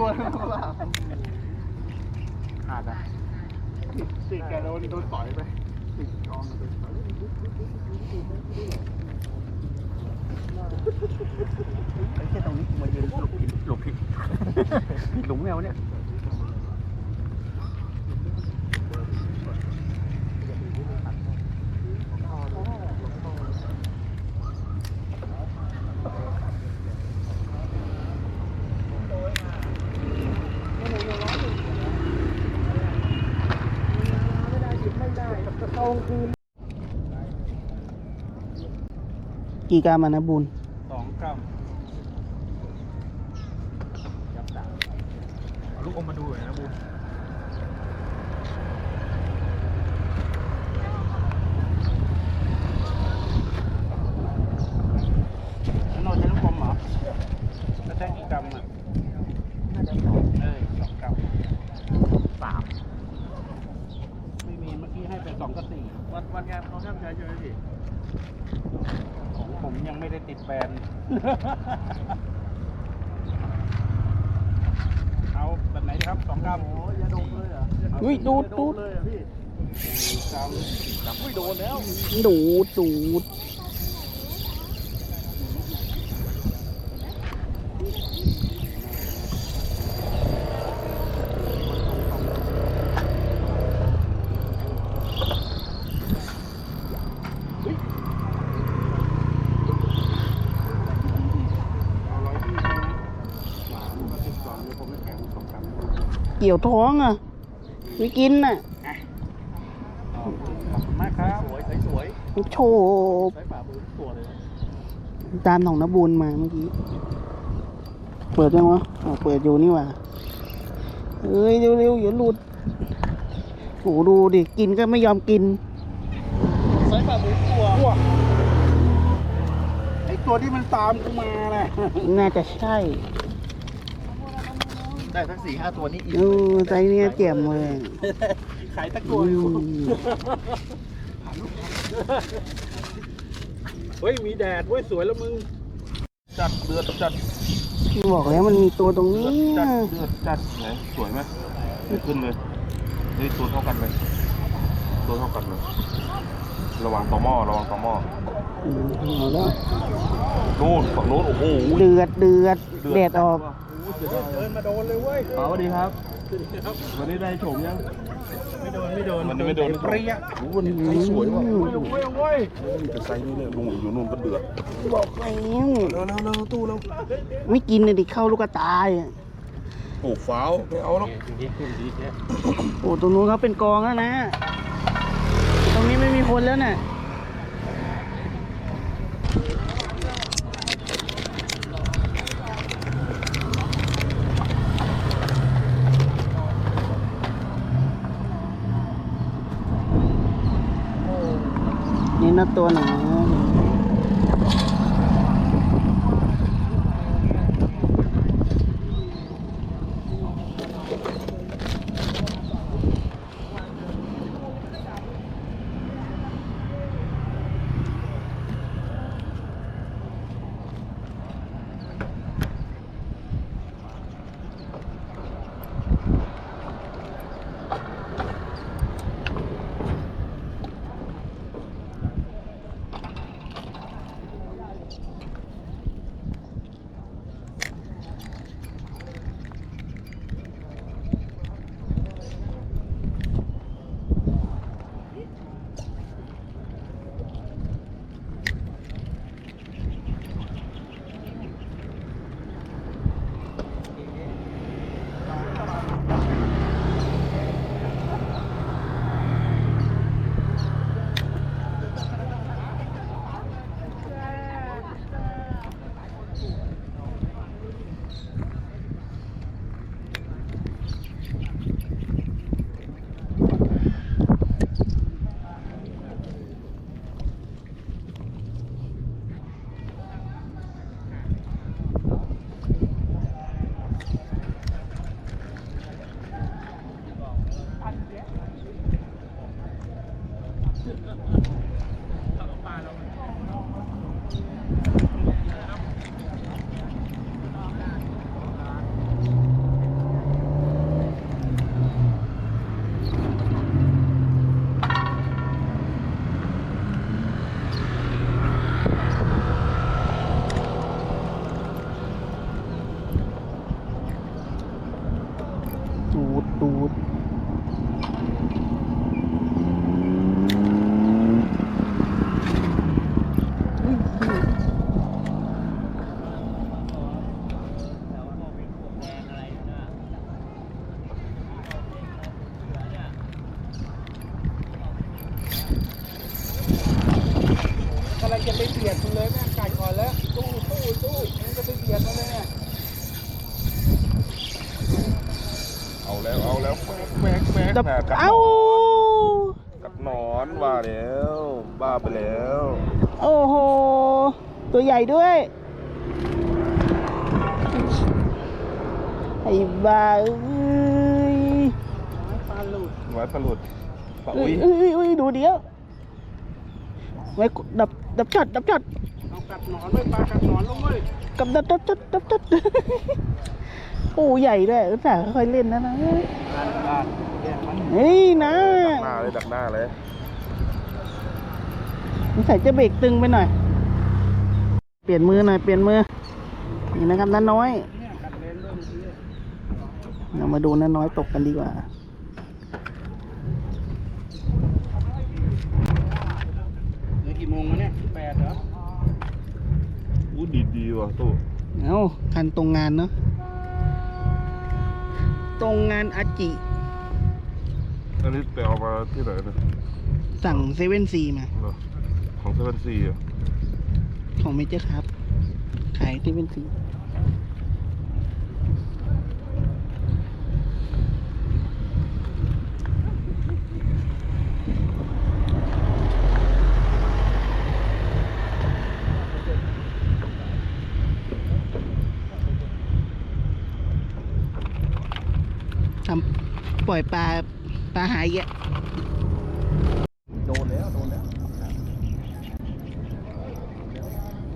ติดไปสองตัวแล้วล่ะขาดอะติดแกโดนโดนต่อยไปติดกองไปไอ้แค่ตรงนี้มายืนหลบผิดหลบผิดผิดหลุมแมวเนี่ย กี่กรัมอะนะบุญสองกรัมยับดาเอาลูกอมมาดูหน่อยนะบูมโนใช้ลูกอมเหรอแล้วได้กี่กรัมอะน่าจะสองเออสองกรัมสามไม่มีเมื่อกี้ให้ไปสองกับสี่วันวัน งานเขาห้ามใช้ใช่ไหมพี่ของผมยังไม่ได้ติดแบนเอาแบบไหนดีครับสองกรัมโอ้ยาดมเลยเหรออุ้ยดูดดูด เลยอะพี่กรัมกรัมอุ้ยโดนแล้ว ดูดดูด กี่ยวท้องอะไม่กินน่ะขอบคุณมากครับสวยสวยโชว์ใช้ฝ่ามือตัวเลยนะตามของนบุญมาเมื่อกี้ เปิดยังวะอ๋อเปิดอยู่นี่หว่าเอ้ยเร็วๆอย่าหลุดโอ้ดูดิ กินก็ไม่ยอมกินใช้ฝ่ามือตัวไอตัวที่มันตามกูมาน่ะน่าจะใช่ ได้ทั้งสี่ห้าตัวนี้อีกเออใจเนี้ยเจียมเลยขายตะกรวอือยู่มเฮ้ย มีแดดเว้ย สวยแล้วมึง จัดเดือดจัดบอกแล้วมันมีตัวตรงนี้จัดเดือดจัดไหนสวยไหมไม่ขึ้นเลยเฮ้ยตัวเท่ากันเลยตัวเท่ากันเลยระวังต่อหม้อระวังต่อหม้ออืมเอาแล้วนู่นฝั่งนู้นโอ้โหเดือดเดือดแดดออก เดินมาโดนเลยเว้ยสวัสดีครับ วันนี้ได้โฉมยัง ไม่โดนไม่โดนวันนี้ไม่โดนเปรี้ยโอ้โหวันนี้ไซส์สวยว่ะอืมเว้ยเว้ยเว้ยแต่ไซส์นี้เนี่ยลุงอยู่นู่นก็เดือดบอกแล้วเร็วเร็วเร็วตู้เร็วไม่กินเลยดิเข้าลูกกระตายอะโอ้ฟ้าวไม่เอาหรอกโอ้ตรงนู้นเขาเป็นกองแล้วนะ ตรงนี้ไม่มีคนแล้วน่ะ นี่ นักตัวหนายดมันเลยแม่งกัดก่อนแล้วตู้ตู้ตู้มันจะไปเบียดมันเลยเนี่ยเอาแล้วเอาแล้วแป๊กแป๊กแป๊กดับน่ะกัดหนเอ้าอนกัดหนอนว่าแล้วบ้าไปแล้วโอ้โห ตัวใหญ่ด้วย ไอ้บ้าเอ้ยปลาหลุดไว้ปลาหลุดปลาอ้อุ้ยเอ้ยเอ้ยดูเดียว ไว้ดับดับช็อตดับช็อตเอากัดหนอนไว้ปลากัดหนอนลงเว้ยกับดับดับช็อตดับช็อตโอ้ใหญ่ด้วยอุตส่าห์ค่อยๆเล่นนะนะลาดลาดเรียกมันเฮ้ยนะดักหน้าเลยดักหน้าเลยสงสัยจะเบรกตึงไปหน่อย เปลี่ยนมือหน่อยเปลี่ยนมือนี่นะครับน้าน้อย เนี่ยกัดเลนเริ่มที เรามาดูน้าน้อยตกกันดีกว่า เหลือกี่ โมงแล้วเนี่ยแปดเหรออู้ดีดีว่ะตู้เอ้าคันตรงงานเนาะตรงงานอาจิ อันนี้ไปเอามาที่ไหนนะสั่งเซเว่นซีมา เหรอของเซเว่นซีอะของเมเจอร์ครับ ขายเซเว่นซี ทำ ปล่อยปลาปลาหายแยะ โดนแล้วโดนแล้ว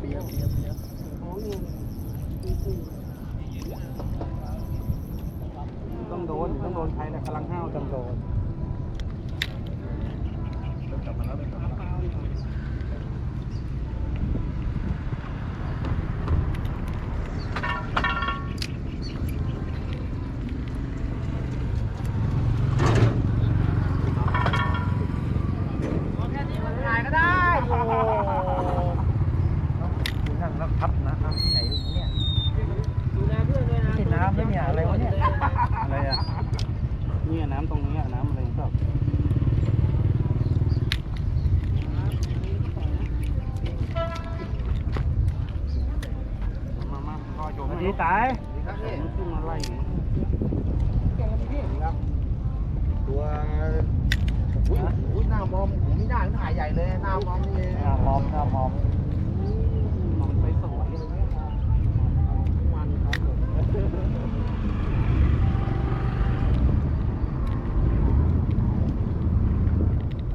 เบียร์เบียร์เบียร์ต้องโดนต้องโดนใครเนี่ยกำลังห้าวจังโดน นั่งแล้วพับน้ำที่ไหนเนี่ยที่น้ำแล้วเนี่ยอะไรวะเนี่ย อะไรอะ เนี่ยน้ำตรงนี้อะน้ำอะไรก็มามาพ่อโยม สวั มา สดีตาย มันขึ้นมาไล่อยู่ ตัวอุ้ยอุ้ยหน้ามอมผมไม่ได้ถ่ายใหญ่เลยหน้ามอมนี่หน้ามอมหน้ามอมมันไปสวยเลยมันครั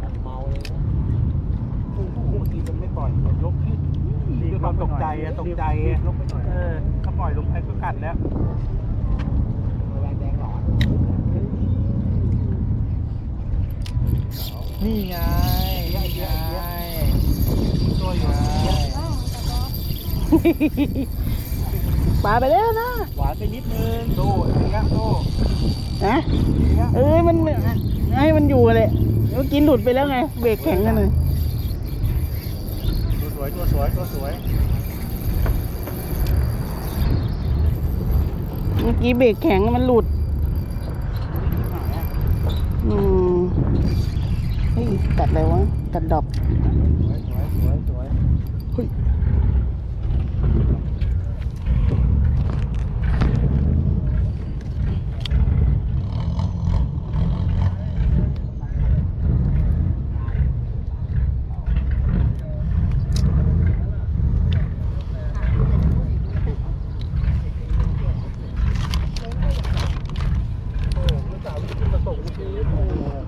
บเมาเลยโอ้โหเมื่อกี้มันไม่ปล่อยยกขึ้นด้วยความตกใจอะตกใจอะลงไปหน่อยเออถ้าปล่อยลงไปก็กัดแล้วแรงแดงหลอนนี่ไงนี่ไงตัวอยู่ ปลาไปแล้วนะ หวานไปนิดนึงโตเนี้ยโตนะเอ้ยมันให้มันอยู่เลยเมื่อกี้หลุดไปแล้วไง เบรกแข็งกันเลยตัวสวยตัวสวยตัวสวยเมื่อกี้เบรกแข็งมันหลุด อืม เฮ้ยตัดอะไรวะ ตัดดอกสวยสวยสวยสวยเฮ้ย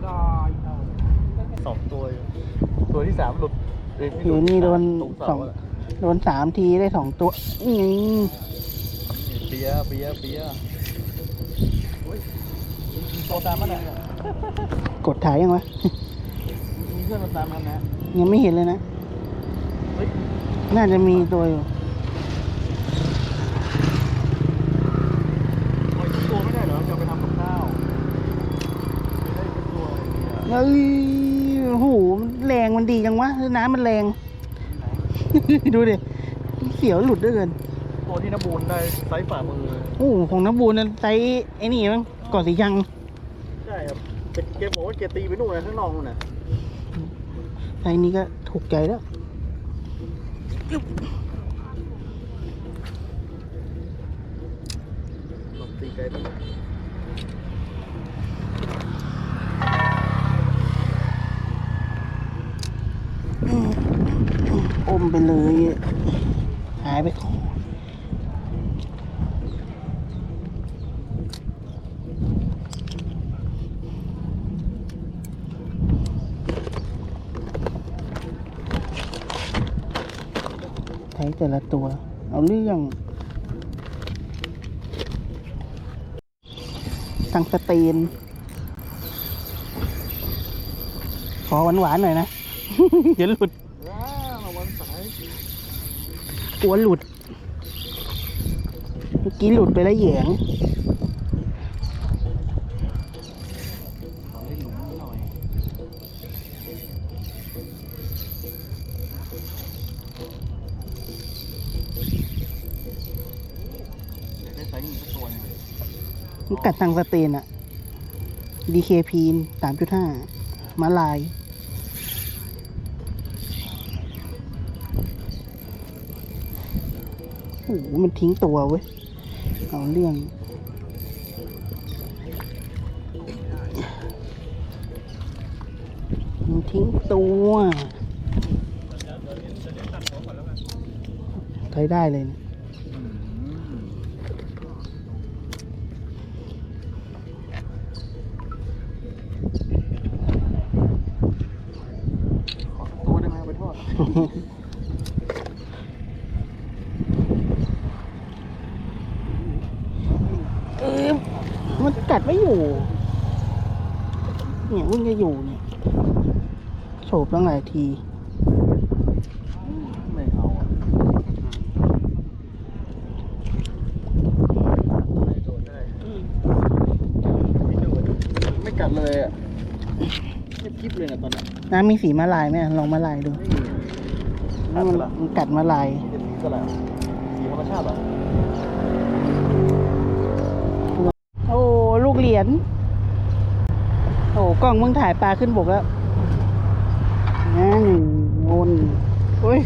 ได้ สองตัวอยู่ตัวที่สามห ลุดเยไม่อยู่นี่โดนตรงสเสาองอะโดนสามทีได้สองตัวนี่ไงเปียร์เปียร์เปียร์อุ้ยโตตามมันอะกดถ่ายยังวะมีเพื่อนมาตามมันนะยังไม่เห็นเลยนะเฮ้ยน่าจะมีตัวอยู่ปล่อยทุกตัวไม่ได้เหรอจะเอาไปทำกับข้าวไม่ได้ทุกตัวเลย มันแรงมันดีจังวะน้ำมันแรง ดูดิเสียวหลุดด้วยเกินตัวที่น้ำบูนได้ไซส์ฝ่ามือโอ้โหของน้ำบูนนั้นไซส์ไอ้นี่มั้งก่อนสีชังใช่ครับแต่เกมบอกว่าเกตีไปนู่นเลยข้างนอกนู่นน่ะไซส์นี้ก็ถูกใจแล้วลมตีไกลไป อมไปเลย หายไปก่อนใช้แต่ละตัว เอาเรื่องตังสเตนขอหวานๆหน่อยนะเดี๋ยวหลุด ว้าวระวังสาย กลัวหลุด เมื่อกี้หลุดไปแล้วแหยงขอให้หลุมหน่อยอยากได้สายยิงสักตัวหนึงมันกัดทางสเตนอะ DKP สามจุดห้ามาลาย โอ้โหมันทิ้งตัวเว้ย เอาเรื่อง มันทิ้งตัวใช้ได้เลยนะ ขอสักตัวได้ไหมเอาไปทอด เออ มันกัดไม่อยู่ เนี่ยวิ่งจะอยู่เนี่ยโฉบตั้งหลายทีไม่เอาอะไม่โดนได้ไม่โดนไม่กัดเลยอะเงียบกริบเลยนะตอนนั้นน้ำมีสีมาลายไหมลองมาลายดูไม่มีถ้ามันมันกัดมาลายนี่เป็นสีสลับสีธรรมชาติเหรอ โอ้ลูกเหรี ยน โอ้กล้องมึงถ่ายปลาขึ้นบกแล้วนั่นวนโอ้ย